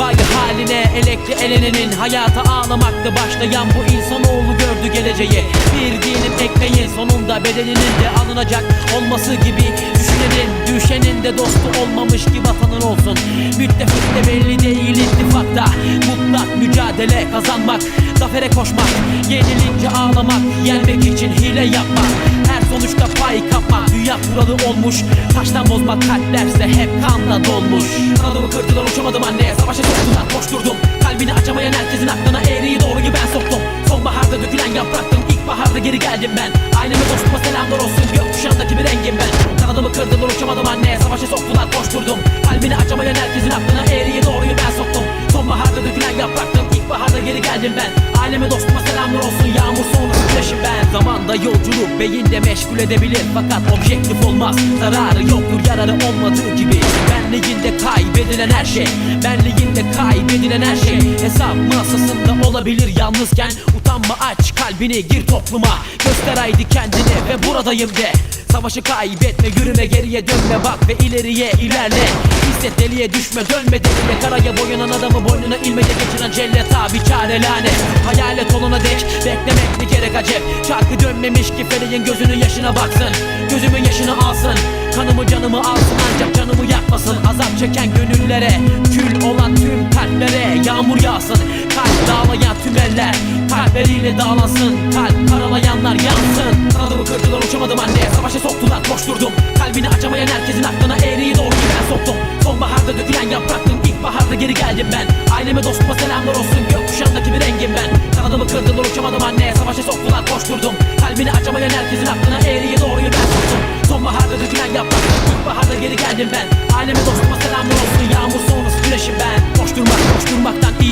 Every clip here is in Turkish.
Vay haline elekli elenenin Hayata ağlamakta başlayan bu insanoğlu gördü geleceği. Bir dilim ekmeğin sonunda bedelinin de alınacak olması gibi Düşünenin düşenin de dostu olmamış ki vatanın olsun. Müttefik de belli değil ittifakta Mutlak mücadele kazanmak Zafere koşmak Yenilince ağlamak Yenmek için hile yapmak Dünya kuralı olmuş. Taştan bozmak kalplerse hep kanla dolmuş. Kanadımı kırdılar uçamadım anne. Savaşa soktular koşturdum Kalbini açamayan herkesin aklına eğriyi doğruyu ben soktum. Sonbaharda dökülen yapraktım İlkbaharda geri geldim ben. Aileme dostuma selamlar olsun. Gökkuşağındaki bir rengim ben. Kanadımı kırdılar uçamadım anne. Savaşa soktular koşturdum Kalbini açamayan herkesin aklına eğriyi doğruyu ben soktum. Sonbaharda dökülen yapraktım İlkbaharda geri geldim ben. Aileme dostuma selamlar olsun. Yağmur sonrası güneşim ben Zamanda yolculuk beyinde meşgul edebilir. Fakat objektif olmaz. Zararı yoktur yararı olmadığı gibi. Benliğinde kaybedilen her şey. Benliğinde kaybedilen her şey. Hesap masasında olabilir yalnızken. Utanma aç kalbini gir topluma. Göster haydi kendini ve buradayım de Savaşı kaybetme yürüme geriye dönme bak ve ileriye ilerle. Hisset deliye düşme dönme deliye. Karaya boyanan adamı boynuna ilmeye geçiren cellet abi çare lanet. Hayalet olana dek beklemek ne gerek acep Çarkı dönmemiş ki feleğin gözünün yaşına baksın. Gözümün yaşını alsın Kanımı canımı alsın yakmasın Azap çeken gönüllere Kül olan tüm kalplere Yağmur yağsın. Kalp dağlayan tüm eller Kalpleriyle dağlansın. Kalp karalayanlar yansın. Kanadımı kırdılar uçamadım anne. Savaşa soktular koşturdum Kalbini açamayan herkesin aklına eğriyi doğruyu ben soktum. Sonbaharda dökülen yapraktım İlkbaharda geri geldim ben. Aileme dostuma selamlar olsun. Gökkuşağındaki bir rengim ben. Kanadımı kırdılar uçamadım anne. Savaşa soktular koşturdum Kalbini açamayan herkesin aklına geri geldim ben. Aileme dostuma selamlar olsun. Yağmur sonrası güneşim ben. Boş durmak boş durmaktan iyidir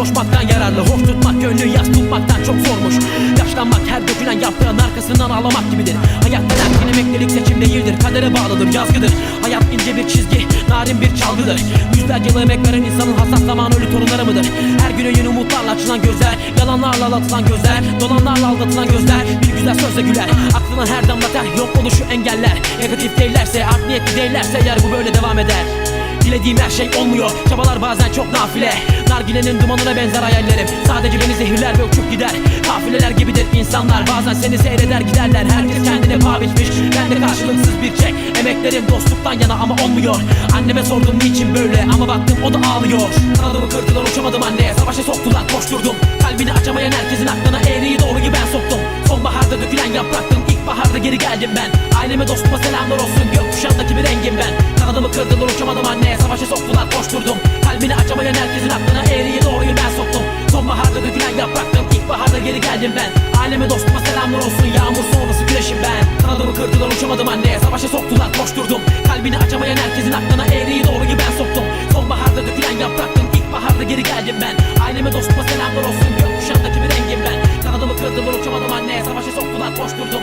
Koşmaktan yararlı. Hoş tutmak gönlü yaz tutmaktan çok zormuş. Yaşlanmak her dökülen yaprağın arkasından ağlamak gibidir. Hayat derken emeklilik seçim değildir. Kadere bağlıdır yazgıdır. Hayat ince bir çizgi narin bir çalgıdır. Yüzlerce yıl emek veren insanın hassas zaman ölü torunları mıdır? Her güne yeni umutlarla açılan gözler Yalanlarla aldatılan gözler Dolanlarla aldatılan gözler Bir güzel sözle güler. Aklına her damla ter yok oluşu engeller. Negatif değillerse art niyetli değillerse eğer bu böyle devam eder Dilediğim her şey olmuyor. Çabalar bazen çok nafile. Nargilenin dumanına benzer hayallerim. Sadece beni zehirler ve uçup gider. Kafileler gibidir insanlar. Bazen seni seyreder giderler. Herkes kendine paha biçmiş. Ben de karşılıksız bir çek. Emeklerim dostluktan yana ama olmuyor. Anneme sordum niçin böyle? Ama baktım o da ağlıyor. Kanadımı kırdılar uçamadım anne Savaşa soktular koşturdum. Kalbini açamayan herkesin aklına eğriyi doğruyu ben soktum. Sonbaharda dökülen yapraktım İlkbaharda geri geldim ben. Aileme dostuma selamlar olsun. Gökkuşağındaki bir rengim ben. Kanadımı kırdılar geri geldim ben. Aileme dostuma selamlar olsun. Yağmur sonrası güneşim ben. Kanadımı kırdılar uçamadım anne Savaşa soktular koşturdum. Kalbini açamayan herkesin aklına eğriyi doğruyu ben soktum. Sonbaharda dökülen yapraktım İlkbaharda geri geldim ben. Aileme dostuma selamlar olsun. Gökkuşağındaki bir rengim ben. Kanadımı kırdılar uçamadım anne Savaşa soktular koşturdum